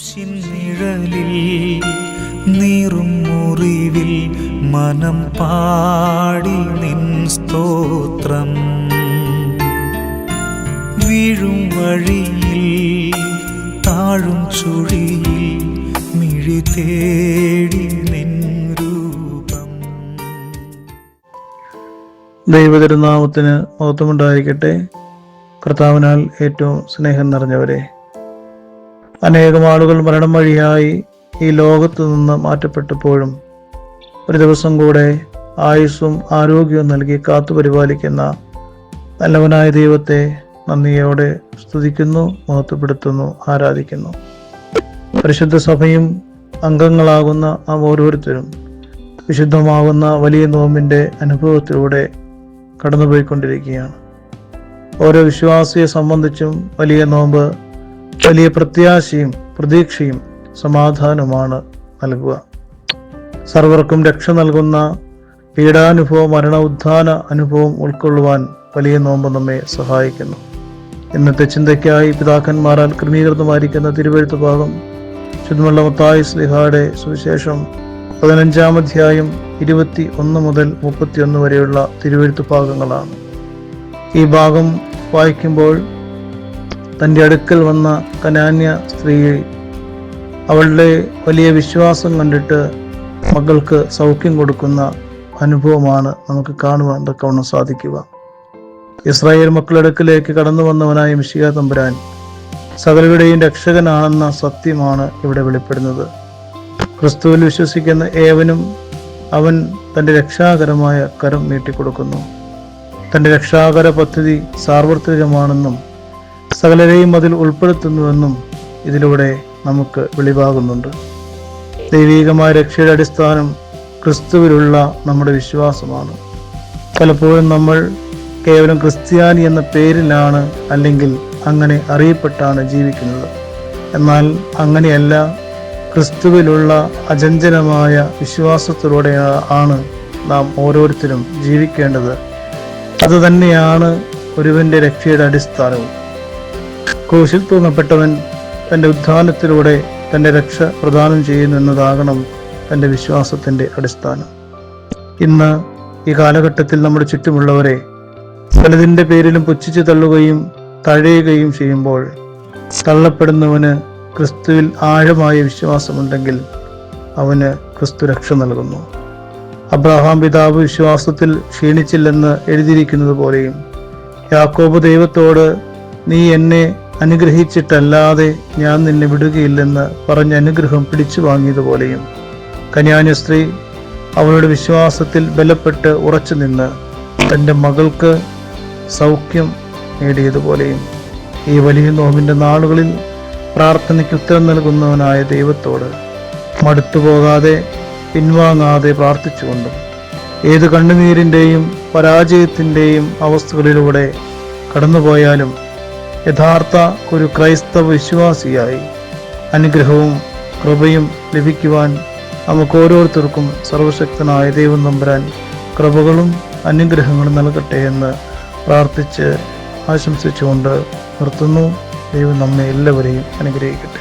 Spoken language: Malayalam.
ക്രൂശിൻ നിഴലിൽ നീറും മുറിവിൽ മനം പാടി നിൻ സ്തോത്രം. വീഴും വഴിയിൽ താഴും ചുഴിയിൽ മിഴി തേടി നിൻ രൂപം. ദൈവതിരുനാമത്തിന് മഹത്വമുണ്ടായിരിക്കട്ടെ. കർത്താവിനാൽ ഏറ്റവും സ്നേഹം നിറഞ്ഞവരെ അനേകം ആളുകൾ മരണം വഴിയായി ഈ ലോകത്തു നിന്ന് മാറ്റപ്പെട്ടപ്പോഴും ഒരു ദിവസം കൂടെ ആയുസ്സും ആരോഗ്യവും നൽകി കാത്തു പരിപാലിക്കുന്ന നല്ലവനായ ദൈവത്തെ നന്ദിയോടെ സ്തുതിക്കുന്നു മഹത്വപ്പെടുത്തുന്നു ആരാധിക്കുന്നു. പരിശുദ്ധ സഭയും അംഗങ്ങളാകുന്ന ആ ഓരോരുത്തരും വിശുദ്ധമാകുന്ന വലിയ നോമ്പിന്റെ അനുഭവത്തിലൂടെ കടന്നുപോയിക്കൊണ്ടിരിക്കുകയാണ്. ഓരോ വിശ്വാസിയെ സംബന്ധിച്ചും വലിയ നോമ്പ് വലിയ പ്രത്യാശയും പ്രതീക്ഷയും സമാധാനവുമാണ് നൽകുക. സർവർക്കും രക്ഷ നൽകുന്ന പീഡാനുഭവം മരണ ഉത്ഥാന അനുഭവം ഉൾക്കൊള്ളുവാൻ വലിയ നോമ്പ് നമ്മെ സഹായിക്കുന്നു. ഇന്നത്തെ ചിന്തയ്ക്കായി പിതാക്കന്മാരാൽ ക്രമീകൃതമായിരിക്കുന്ന തിരുവഴുത്ത് ഭാഗം ശുദ്ധമുള്ള മുത്തായി സ്ലിഹായുടെ സുവിശേഷം പതിനഞ്ചാം അധ്യായം ഇരുപത്തി ഒന്ന് മുതൽ മുപ്പത്തിയൊന്ന് വരെയുള്ള തിരുവഴുത്ത് ഭാഗങ്ങളാണ്. ഈ ഭാഗം വായിക്കുമ്പോൾ തന്റെ അടുക്കൽ വന്ന കനാന്യ സ്ത്രീ അവളുടെ വലിയ വിശ്വാസം കണ്ടിട്ട് മകൾക്ക് സൗഖ്യം കൊടുക്കുന്ന അനുഭവമാണ് നമുക്ക് കാണുവാൻ തക്കവണ്ണം സാധിക്കുക. ഇസ്രായേൽ മക്കളടുക്കിലേക്ക് കടന്നു വന്നവനായ മിഷിക തമ്പുരാൻ സകലരുടെയും രക്ഷകനാണെന്ന സത്യമാണ് ഇവിടെ വെളിപ്പെടുന്നത്. ക്രിസ്തുവിൽ വിശ്വസിക്കുന്ന ഏവനും അവൻ തന്റെ രക്ഷാകരമായ കരം നീട്ടിക്കൊടുക്കുന്നു. തന്റെ രക്ഷാകര പദ്ധതി സാർവത്രികമാണെന്നും സകലരെയും അതിൽ ഉൾപ്പെടുത്തുന്നുവെന്നും ഇതിലൂടെ നമുക്ക് വെളിവാകുന്നുണ്ട്. ദൈവീകമായ രക്ഷയുടെ അടിസ്ഥാനം ക്രിസ്തുവിലുള്ള നമ്മുടെ വിശ്വാസമാണ്. പലപ്പോഴും നമ്മൾ കേവലം ക്രിസ്ത്യാനി എന്ന പേരിലാണ് അല്ലെങ്കിൽ അങ്ങനെ അറിയപ്പെട്ടാണ് ജീവിക്കുന്നത്. എന്നാൽ അങ്ങനെയല്ല ക്രിസ്തുവിലുള്ള അചഞ്ചലമായ വിശ്വാസത്തിലൂടെ ആണ് നാം ഓരോരുത്തരും ജീവിക്കേണ്ടത്. അതുതന്നെയാണ് ഒരുവന്റെ രക്ഷയുടെ അടിസ്ഥാനവും. ക്രൂശിൽ തൂങ്ങപ്പെട്ടവൻ തന്റെ ഉദ്ധാനത്തിലൂടെ തന്റെ രക്ഷ പ്രദാനം ചെയ്യുന്നു എന്നതാകണം തന്റെ വിശ്വാസത്തിന്റെ അടിസ്ഥാനം. ഇന്ന് ഈ കാലഘട്ടത്തിൽ നമ്മുടെ ചുറ്റുമുള്ളവരെ പലതിന്റെ പേരിലും പുച്ഛിച്ചു തള്ളുകയും തഴയുകയും ചെയ്യുമ്പോൾ തള്ളപ്പെടുന്നവന് ക്രിസ്തുവിൽ ആഴമായ വിശ്വാസമുണ്ടെങ്കിൽ അവന് ക്രിസ്തു രക്ഷ നൽകുന്നു. അബ്രഹാം പിതാവ് വിശ്വാസത്തിൽ ക്ഷീണിച്ചില്ലെന്ന് എഴുതിയിരിക്കുന്നത് പോലെയും യാക്കോബ് ദൈവത്തോട് നീ എന്നെ അനുഗ്രഹിച്ചിട്ടല്ലാതെ ഞാൻ നിന്നെ വിടുകയില്ലെന്ന് പറഞ്ഞ അനുഗ്രഹം പിടിച്ചു വാങ്ങിയതുപോലെയും. കന്യാന്യ സ്ത്രീ അവളുടെ വിശ്വാസത്തിൽ ബലപ്പെട്ട് ഉറച്ചു നിന്ന് തന്റെ മകൾക്ക് സൗഖ്യം നേടിയതുപോലെയും. ഈ വലിയ നോമ്പിന്റെ നാളുകളിൽ പ്രാർത്ഥനയ്ക്ക് ഉത്തരം നൽകുന്നവനായ ദൈവത്തോട് മടുത്തുപോകാതെ പിൻവാങ്ങാതെ പ്രാർത്ഥിച്ചുകൊണ്ടും ഏത് കണ്ണുനീരിന്റെയും പരാജയത്തിന്റെയും അവസ്ഥകളിലൂടെ കടന്നുപോയാലും യഥാർത്ഥ ഒരു ക്രൈസ്തവ വിശ്വാസിയായി അനുഗ്രഹവും കൃപയും ലഭിക്കുവാൻ നമുക്ക് ഓരോരുത്തർക്കും സർവശക്തനായ ദൈവം നമ്പുരാൻ കൃപകളും അനുഗ്രഹങ്ങളും നൽകട്ടെ എന്ന് പ്രാർത്ഥിച്ച് ആശംസിച്ചുകൊണ്ട് നിർത്തുന്നു. ദൈവം നമ്മെ എല്ലാവരെയും അനുഗ്രഹിക്കട്ടെ.